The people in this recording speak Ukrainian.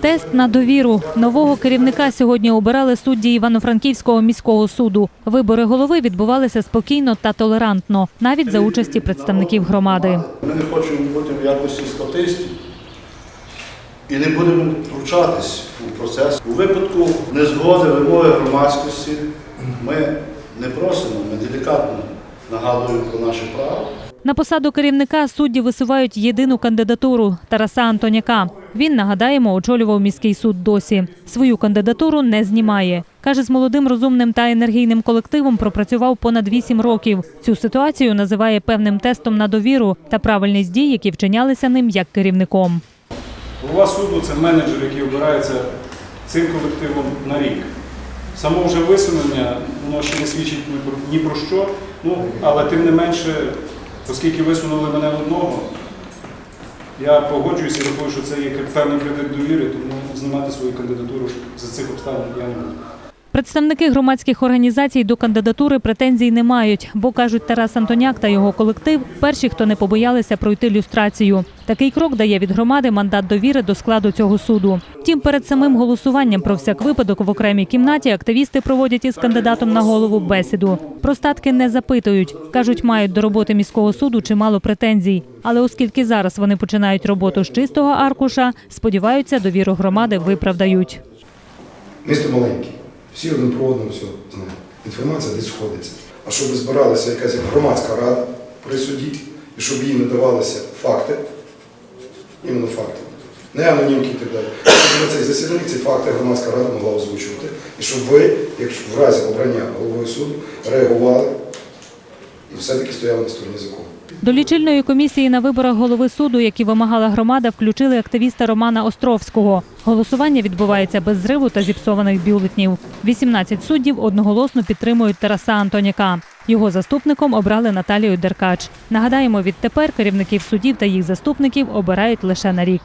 Тест на довіру нового керівника сьогодні обирали судді Івано-Франківського міського суду. Вибори голови відбувалися спокійно та толерантно, навіть за участі представників громади. Ми не хочемо бути в якості статистів і не будемо втручатись у процес. У випадку незгоди вимоги громадськості ми не просимо, ми делікатно нагадуємо про наше право. На посаду керівника судді висувають єдину кандидатуру Тараса Антоняка. Він нагадаємо, очолював міський суд досі. Свою кандидатуру не знімає. Каже, з молодим, розумним та енергійним колективом пропрацював понад вісім років. Цю ситуацію називає певним тестом на довіру та правильність дій, які вчинялися ним як керівником. Голова суду це менеджер, який обирається цим колективом на рік. Само вже висунення, воно ще не свідчить ні про, що, ну, але тим не менше, оскільки висунули мене одного, я погоджуюся і рахую, що це є певний кредит довіри, тому знімати свою кандидатуру за цих обставин я не буду. Представники громадських організацій до кандидатури претензій не мають, бо кажуть, Тарас Антоняк та його колектив перші, хто не побоялися пройти люстрацію. Такий крок дає від громади мандат довіри до складу цього суду. Втім, перед самим голосуванням про всяк випадок в окремій кімнаті активісти проводять із кандидатом на голову бесіду. Про статки не запитують. кажуть, мають до роботи міського суду чимало претензій. Але оскільки зараз вони починають роботу з чистого аркуша, сподіваються, довіру громади виправдають. Місто маленьке, всі один про одного все знають. Інформація десь сходиться. А щоб збиралася якась громадська рада при суді, і щоб їй надавалися факти, іменно факти, не анонімки і так далі. Щоб на цих засіданнях ці факти громадська рада могла озвучувати. І щоб ви, якщо в разі обрання головою суду, реагували все-таки стояли на стороні закону. До лічильної комісії на виборах голови суду, які вимагала громада, включили активіста Романа Островського. Голосування відбувається без зриву та зіпсованих бюлетнів. 18 суддів одноголосно підтримують Тараса Антоняка. Його заступником обрали Наталію Деркач. Нагадаємо, відтепер керівників судів та їх заступників обирають лише на рік.